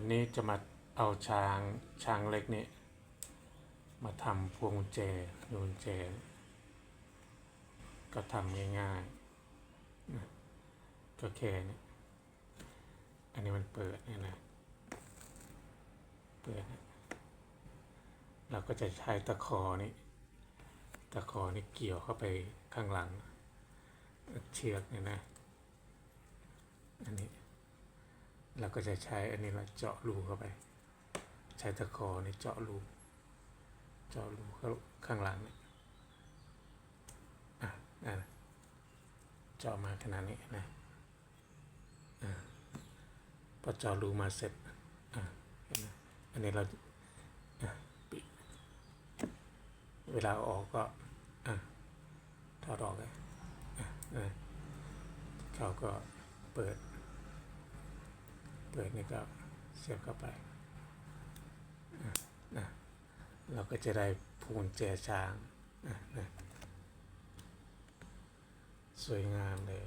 วันนี้จะมาเอาช้างช้างเล็กนี่มาทำพวงกุญแจดวงกุญแจ ก็ทำง่ายๆก็แค่นี้อันนี้มันเปิดนี่นะเปิดนะเราก็จะใช้ตะขอนี่ตะขอนี่เกี่ยวเข้าไปข้างหลัง เชือกเนี่ยนะ อันนี้ เราก็จะใช้อันนี้เราเจาะรูเข้าไป ใช้ตะขอนี่เจาะรู เจาะรูข้างหลังเนี่ยอะนั่ะเจาะมาขนาดนี้นะอะพอเจาะรูมาเสร็จอะเห็นไหมอันนี้เราอะปิดเวลาอาออกก็อะถอดออกเลยอะอะเขาก็เปิด เปิดนี่ก็เสียบเข้าไปนะเราก็จะได้พูนแจช้างอะนะสวยงามเลย